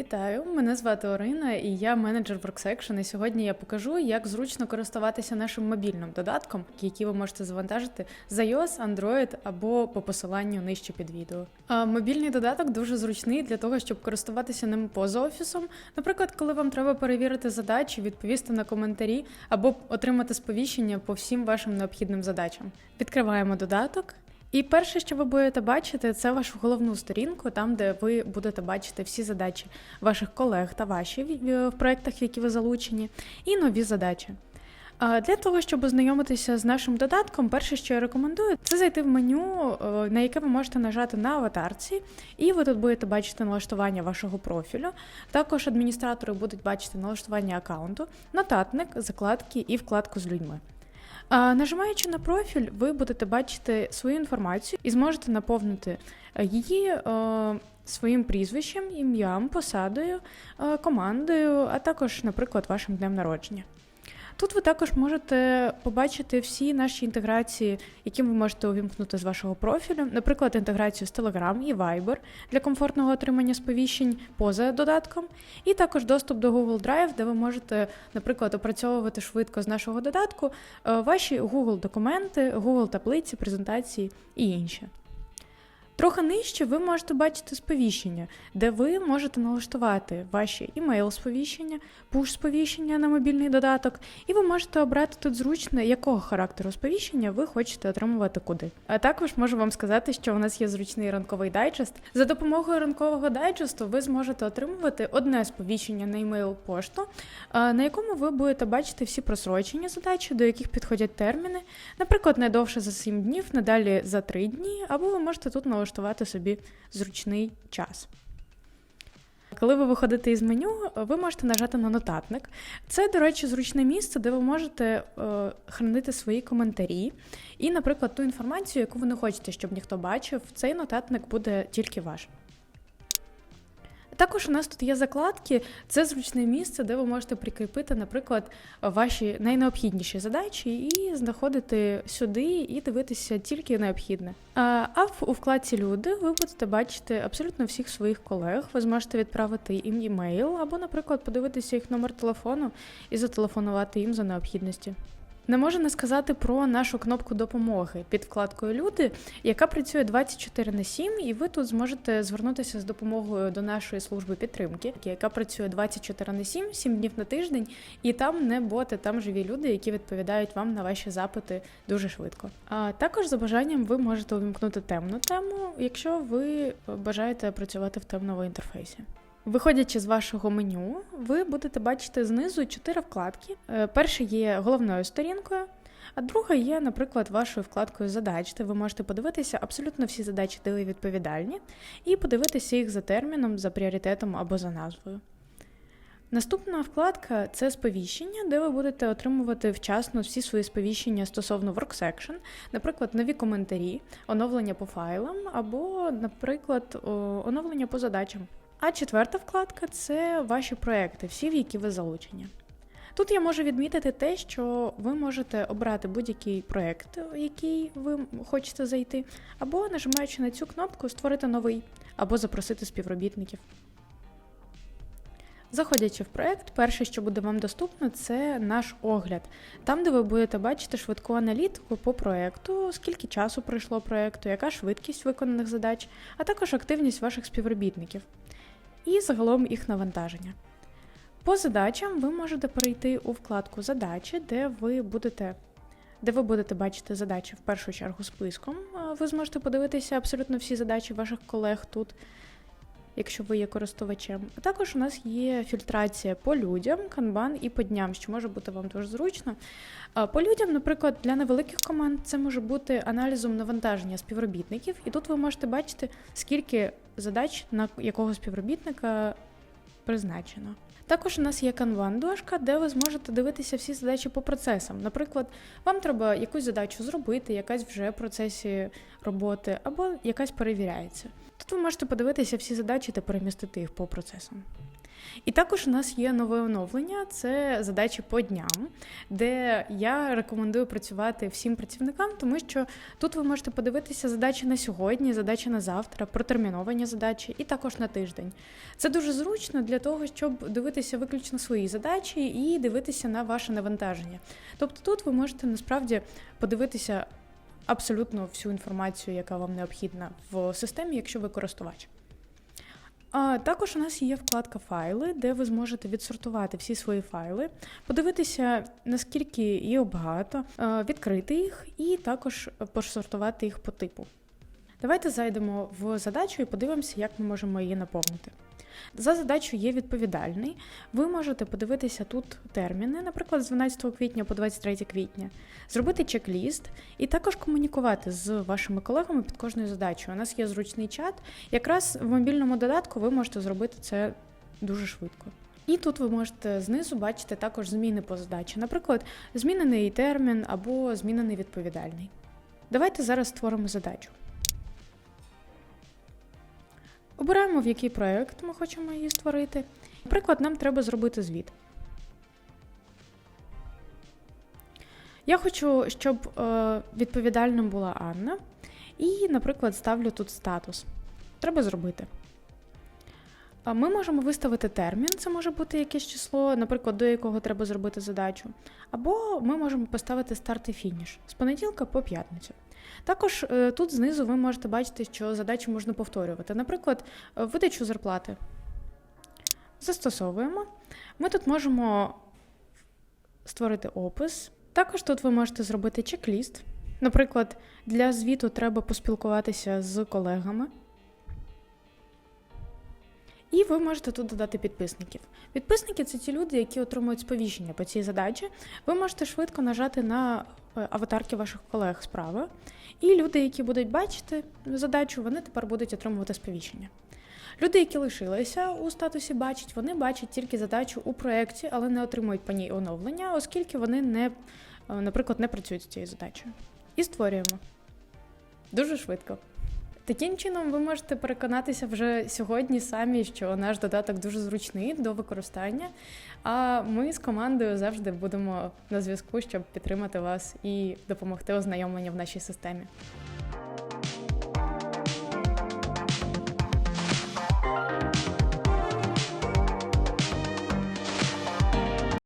Вітаю, мене звати Орина, і я менеджер WorkSection. І сьогодні я покажу, як зручно користуватися нашим мобільним додатком, який ви можете завантажити з iOS, Android або по посиланню нижче під відео. А мобільний додаток дуже зручний для того, щоб користуватися ним поза офісом. Наприклад, коли вам треба перевірити задачі, відповісти на коментарі або отримати сповіщення по всім вашим необхідним задачам. Відкриваємо додаток. І перше, що ви будете бачити, це вашу головну сторінку, там де ви будете бачити всі задачі ваших колег та ваші в проєктах, які ви залучені, і нові задачі. Для того, щоб ознайомитися з нашим додатком, перше, що я рекомендую, це зайти в меню, е, на яке ви можете нажати на аватарці, і ви тут будете бачити налаштування вашого профілю. Також адміністратори будуть бачити налаштування аккаунту, нотатник, закладки і вкладку з людьми. Нажимаючи на профіль, ви будете бачити свою інформацію і зможете наповнити е, її е, своїм прізвищем, ім'ям, посадою, е, командою, а також, наприклад, вашим днем народження. Тут ви також можете побачити всі наші інтеграції, які ви можете увімкнути з вашого профілю, наприклад, інтеграцію з Telegram і Viber для комфортного отримання сповіщень поза додатком, і також доступ до Google Drive, де ви можете, наприклад, опрацьовувати швидко з нашого додатку е, ваші Google документи, Google таблиці, презентації і інше. Трохи нижче ви можете бачити сповіщення, де ви можете налаштувати ваші імейл-сповіщення, пуш-сповіщення на мобільний додаток, і ви можете обрати тут зручно, якого характеру сповіщення ви хочете отримувати куди. А також можу вам сказати, що у нас є зручний ранковий дайджест. За допомогою ранкового дайджесту ви зможете отримувати одне сповіщення на імейл-пошту, на якому ви будете бачити всі просрочені задачі, до яких підходять терміни, наприклад, не довше за 7 днів, надалі за 3 дні, або ви можете тут налаштувати собі зручний час. Коли ви виходите із меню, ви можете нажати на нотатник. Це, до речі, зручне місце, де ви можете е, хранити свої коментарі і, наприклад, ту інформацію, яку ви не хочете, щоб ніхто бачив, цей нотатник буде тільки ваш. Також у нас тут є закладки, це зручне місце, де ви можете прикріпити, наприклад, ваші найнеобхідніші задачі і знаходити сюди і дивитися тільки необхідне. А в, у вкладці Люди ви будете бачити абсолютно всіх своїх колег. Ви зможете відправити їм імейл або, наприклад, подивитися їх номер телефону і зателефонувати їм за необхідності. Не можу не сказати про нашу кнопку допомоги під вкладкою Люди, яка працює 24 на 7, і ви тут зможете звернутися з допомогою до нашої служби підтримки, яка працює 24 на 7, 7 днів на тиждень, і там не боти, там живі люди, які відповідають вам на ваші запити дуже швидко. А також за бажанням ви можете увімкнути темну тему, якщо ви бажаєте працювати в темному інтерфейсі. Виходячи з вашого меню, ви будете бачити знизу чотири вкладки. Е, Перша є головною сторінкою, а друга є, наприклад, вашою вкладкою задач, де ви можете подивитися абсолютно всі задачі, де ви відповідальні, і подивитися їх за терміном, за пріоритетом або за назвою. Наступна вкладка це сповіщення, де ви будете отримувати вчасно всі свої сповіщення стосовно WorkSection, наприклад, нові коментарі, оновлення по файлам або, наприклад, оновлення по задачам. А четверта вкладка це ваші проекти, всі, в які ви залучені. Тут я можу відмітити те, що ви можете обрати будь-який проєкт, в який ви хочете зайти, або нажимаючи на цю кнопку Створити новий, або запросити співробітників. Заходячи в проєкт, перше, що буде вам доступно, це наш огляд, там, де ви будете бачити швидку аналітику по проєкту, скільки часу пройшло проєкту, яка швидкість виконаних задач, а також активність ваших співробітників і загалом їх навантаження. По задачам ви можете перейти у вкладку Задачі, де ви будете де ви будете бачити задачі в першу чергу списком. Ви зможете подивитися абсолютно всі задачі ваших колег тут, якщо ви є користувачем. А також у нас є фільтрація по людям, канбан і по дням, що може бути вам дуже зручно. По людям, наприклад, для невеликих команд це може бути аналізом навантаження співробітників, і тут ви можете бачити, скільки задач на якого співробітника призначено. Також у нас є канван дошка, де ви зможете дивитися всі задачі по процесам. Наприклад, вам треба якусь задачу зробити, якась вже в процесі роботи, або якась перевіряється. Тут ви можете подивитися всі задачі та перемістити їх по процесам. І також у нас є нове оновлення це задачі по дням, де я рекомендую працювати всім працівникам, тому що тут ви можете подивитися задачі на сьогодні, задачі на завтра, протерміновані задачі і також на тиждень. Це дуже зручно для того, щоб дивитися виключно свої задачі і дивитися на ваше навантаження. Тобто тут ви можете насправді подивитися абсолютно всю інформацію, яка вам необхідна в системі, якщо ви користувач. А також у нас є вкладка файли, де ви зможете відсортувати всі свої файли, подивитися, наскільки їх багато, е, відкрити їх і також посортувати їх по типу. Давайте зайдемо в задачу і подивимося, як ми можемо її наповнити. За задачу є відповідальний. Ви можете подивитися тут терміни, наприклад, з 12 квітня по 23 квітня, зробити чек-ліст і також комунікувати з вашими колегами під кожною задачею. У нас є зручний чат. Якраз в мобільному додатку ви можете зробити це дуже швидко. І тут ви можете знизу бачити також зміни по задачі, наприклад, змінений термін або змінений відповідальний. Давайте зараз створимо задачу. Обираємо, в який проект ми хочемо її створити. Наприклад, нам треба зробити звіт. Я хочу, щоб е, відповідальним була Анна. І, наприклад, ставлю тут статус. Треба зробити. Ми можемо виставити термін, це може бути якесь число, наприклад, до якого треба зробити задачу. Або ми можемо поставити старт і фініш з понеділка по п'ятницю. Також е, тут знизу ви можете бачити, що задачу можна повторювати. Наприклад, е, видачу зарплати. Застосовуємо. Ми тут можемо створити опис. Також тут ви можете зробити чек-ліст. Наприклад, для звіту треба поспілкуватися з колегами. І ви можете тут додати підписників. Підписники це ті люди, які отримують сповіщення по цій задачі. Ви можете швидко нажати на е, аватарки ваших колег справа. І люди, які будуть бачити задачу, вони тепер будуть отримувати сповіщення. Люди, які лишилися у статусі бачить, вони бачать тільки задачу у проєкті, але не отримують по ній оновлення, оскільки вони не, е, наприклад, не працюють з цією задачею. І створюємо. Дуже швидко. Таким чином, ви можете переконатися вже сьогодні самі, що наш додаток дуже зручний до використання. А ми з командою завжди будемо на зв'язку, щоб підтримати вас і допомогти ознайомленню в нашій системі.